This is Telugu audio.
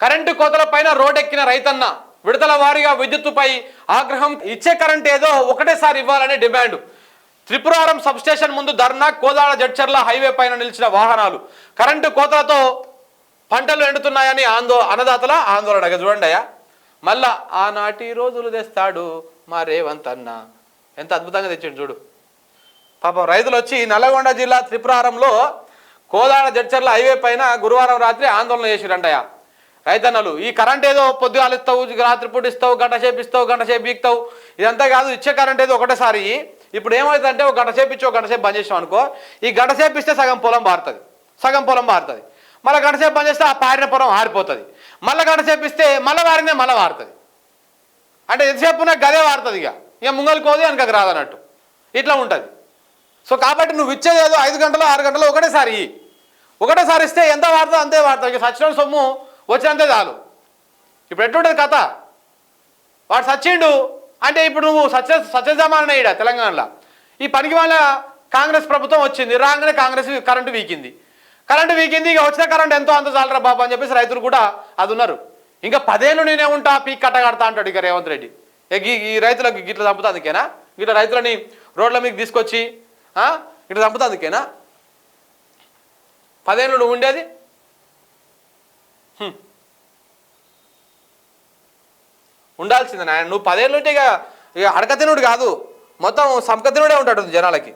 కరెంటు కోతల పైన రోడ్డెక్కిన రైతన్న విడతల వారీగా విద్యుత్తుపై ఆగ్రహం ఇచ్చే కరెంట్ ఏదో ఒకటేసారి ఇవ్వాలని డిమాండ్. త్రిపురారం సబ్స్టేషన్ ముందు ధర్నా కోదాడ జడ్చర్ల హైవే పైన నిలిచిన వాహనాలు. కరెంటు కోతలతో పంటలు ఎండుతున్నాయని ఆందో అన్నదాతల ఆందోళన చూడండి అయ్యా. మళ్ళా ఆనాటి రోజులు తెస్తాడు మా రేవంత్ అన్న ఎంత అద్భుతంగా తెచ్చాడు చూడు. పాపం రైతులు వచ్చి నల్లగొండ జిల్లా త్రిపురారంలో కోదాడ జడ్చర్ల హైవే పైన గురువారం రాత్రి ఆందోళన చేసిరండయ్యా రైతన్నలు ఈ కరెంట్ ఏదో పొద్దుగాలు ఇస్తావు రాత్రి పూట ఇస్తావు గంట సేపు ఇస్తావు గంట సేపు బీక్తావు ఇదంతా కాదు ఇచ్చే కరెంట్ ఏదో ఒకటేసారి ఇప్పుడు ఏమవుతుందంటే ఒక గంట సేపు ఇచ్చి ఒక గంట సేపు బంద్ చేసాం అనుకో ఈ గంట సేపు ఇస్తే సగం పొలం మారుతుంది సగం పొలం మారుతుంది మళ్ళీ గంట సేపు బంద్ చేస్తే ఆ పారిన పొలం ఆరిపోతుంది. మళ్ళీ గంట సేపు ఇస్తే మళ్ళీ వారినే మళ్ళీ మారుతుంది అంటే ఎంతసేపు నాకు గదే వారుతుంది ఇక. ఇక ముంగలు కోది రాదన్నట్టు. ఇట్లా ఉంటుంది. సో కాబట్టి నువ్వు ఇచ్చేది ఏదో ఐదు గంటలు ఆరు గంటలు ఒకటేసారి ఒకటేసారి ఇస్తే ఎంత వాడుతుందో అంతే వాడతావు ఇక సచిన సొమ్ము వచ్చినంతే చాలు. ఇప్పుడు ఎట్లుంటుంది కథ? వాడు సచ్చిండు అంటే ఇప్పుడు నువ్వు సత్య సత్యజమాన ఇడ తెలంగాణలో. ఈ పనికి వాళ్ళ కాంగ్రెస్ ప్రభుత్వం వచ్చింది రాగానే కాంగ్రెస్ కరెంటు వీకింది. కరెంటు వీకింది ఇక వచ్చిన కరెంట్ ఎంతో అంత చాలరా బాబు అని చెప్పేసి రైతులు కూడా అది ఉన్నారు ఇంకా పదేళ్ళు నేనే ఉంటా పీక్ కట్ట కడతా అంటాడు ఇక రేవంత్ రెడ్డి. ఈ- రైతులకు గిట్ల చంపుతా అందుకేనా? గిట్ల రైతులని రోడ్ల మీకు తీసుకొచ్చి ఇట్లా చంపుతా అందుకేనా? పదేళ్ళు నువ్వు ఉండేది? ఉండాల్సిందే నాయన. నువ్వు పదేళ్ళు ఉంటే ఇక ఇక అడకతినుడు కాదు. మొత్తం సంకతినుడే ఉంటాడు జనాలకి.